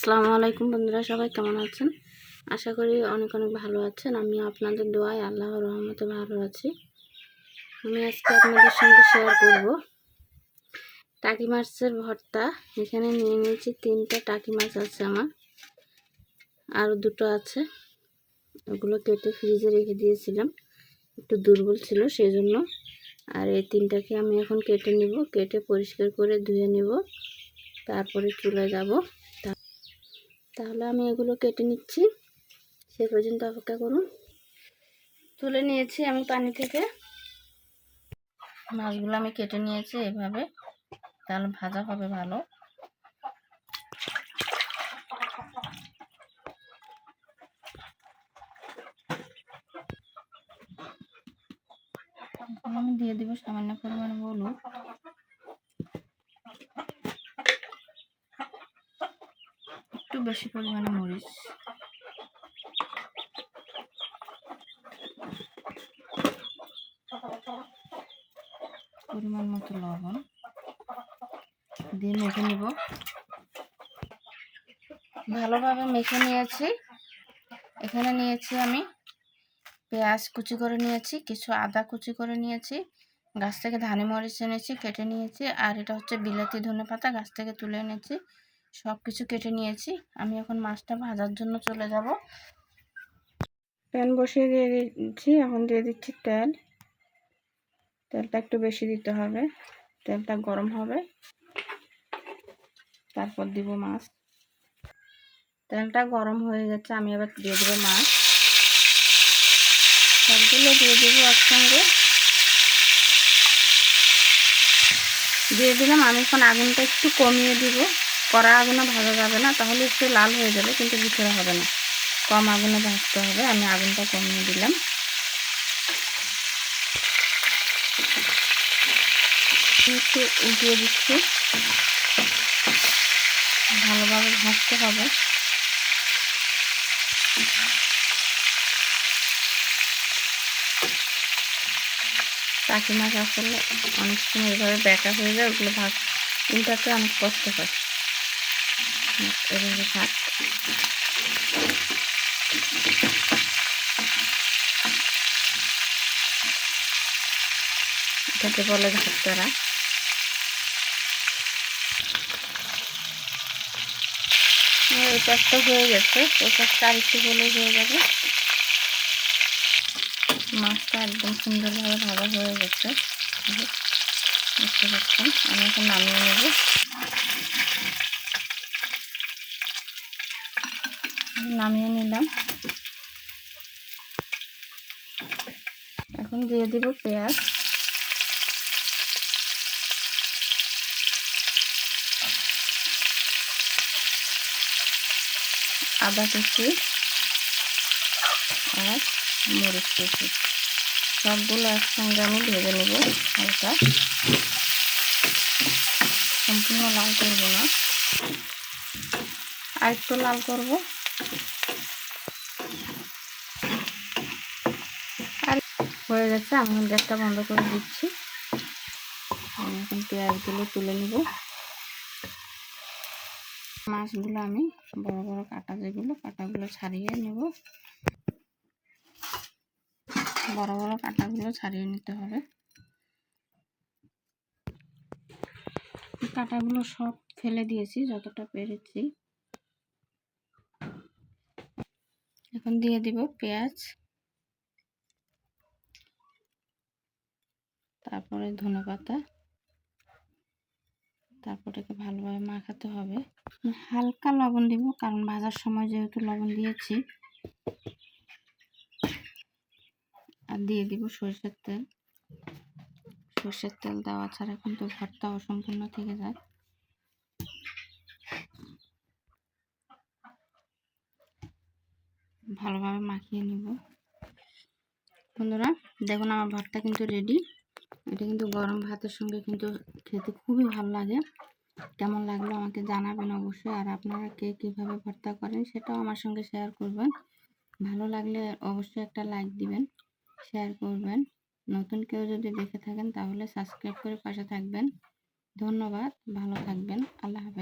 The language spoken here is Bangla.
আসসালামু আলাইকুম বন্ধুরা, সবাই কেমন আছেন? আশা করি অনেক অনেক ভালো আছেন। আমি আপনাদের দোয়ায় আল্লাহর রহমতে ভালো আছি। আমি আজকে আপনাদের সঙ্গে শেয়ার করব। টাকি মাছের ভর্তা। এখানে নিয়ে নিয়েছি তিনটা টাকি মাছ আছে আমার। আরও দুটো আছে। ওগুলো কেটে ফ্রিজে রেখে দিয়েছিলাম। একটু দুর্বল ছিল সেই জন্য আর এই তিনটাকে আমি এখন কেটে নিব। কেটে পরিষ্কার করে ধুয়ে নিব। তারপরে চুলে যাব। তাহলে আমি এগুলো কেটে নিচ্ছি। সে পর্যন্ত অপেক্ষা করুন। তুলে নিয়েছি আমি পানি থেকে। মাছগুলো আমি কেটে নিয়েছি এভাবে। তাহলে ভাজা হবে ভালো। আমি দিয়ে দিব সামান্য পরিমাণে হলুদ একটু বেশি পরিমাণে মরিচ। পরিমাণ মতো লবণ। দিয়ে মেখে নিব। ভালোভাবে মেখে নিয়েছি। এখানে নিয়েছি আমি পেঁয়াজ কুচি করে নিয়েছি, কিছু আদা কুচি করে নিয়েছি। গাছ থেকে ধানে মরিচ এনেছি, কেটে নিয়েছি। আর এটা হচ্ছে বিলাতি ধনে পাতা গাছ থেকে তুলে এনেছি। সব কিছু কেটে নিয়েছি। আমি এখন মাছটা ভাজার জন্য চলে যাব। প্যান বসিয়ে দিয়ে দিচ্ছি, এখন দিয়ে দিচ্ছি তেল। তেলটা একটু বেশি দিতে হবে, তেলটা গরম হবে। তারপর দিব মাছ। তেলটা গরম হয়ে গেছে, আমি এবার দিয়ে দেবো মাছ। সবগুলো দিয়ে দেবো একসঙ্গে। দিয়ে দিলাম, আমি এখন আগুনটা একটু কমিয়ে দিব। কড়া আগুনে ভাজা যাবে না, তাহলে একটু লাল হয়ে যাবে, কিন্তু ভিতরে হবে না। কম আগুনে ভাজতে হবে, আমি আগুনটা কমিয়ে দিলাম। একটু উঠিয়ে দিচ্ছি। ভালোভাবে ভাজতে হবে। টাকি মাছ আসলে অনেক সময় এভাবে ব্যাকা হয়ে যায়, ওগুলো ভাজ উল্টাতে অনেক কষ্ট হয়। এভাবে থাক এটাকে বলে ঘাটতারা এই পাশটা হয়ে গেছে ওই পাশটা আরেকটু হলে হয়ে যাবে মাছটা একদম সুন্দরভাবে ভালো হয়ে গেছে বুঝতে পারছেন আমি এখন নামিয়ে নেব নামিয়ে নিলাম। এখন দিয়ে দিব পেঁয়াজ। আদা কুচি আর মরিচ কুচি। সবগুলো একসঙ্গে আমি ভেজে নেব হালকা। সম্পূর্ণ লাল করব না। আর একটু লাল করব আর হয়ে গেছে, আমি গ্যাসটা বন্ধ করে দিচ্ছি। আমি এখন পেঁয়াজগুলো তুলে নিব। মাছগুলো আমি বড় বড় কাটা যেগুলো, কাটাগুলো ছাড়িয়ে নেব। বড় বড় কাটাগুলো ছাড়িয়ে নিতে হবে। কাটাগুলো সব ফেলে দিয়েছি, যতটা পেরেছি। এখন দিয়ে দিব পেঁয়াজ। তারপরে ধনে পাতা। তারপরে ভালোভাবে মাখাতে হবে। হালকা লবণ দিব, কারণ ভাজার সময় যেহেতু লবণ দিয়েছি। আর দিয়ে দিব সরষের তেল। সরষের তেল দেওয়া ছাড়া কিন্তু ভর্তা অসম্পূর্ণ থেকে যায়। ভালোভাবে মাখিয়ে নিব। বন্ধুরা, দেখুন আমার ভর্তা কিন্তু রেডি এটা কিন্তু গরম ভাতের সঙ্গে কিন্তু খেতে খুবই ভালো লাগে। কেমন লাগল আমাকে জানাবেন অবশ্যই। আর আপনারা কে কীভাবে ভর্তা করেন সেটাও আমার সঙ্গে শেয়ার করবেন। ভালো লাগলে অবশ্যই একটা লাইক দিবেন শেয়ার করবেন। নতুন কেউ যদি দেখে থাকেন তাহলে সাবস্ক্রাইব করে পাশে থাকবেন। ধন্যবাদ, ভালো থাকবেন। আল্লাহ হাফেজ।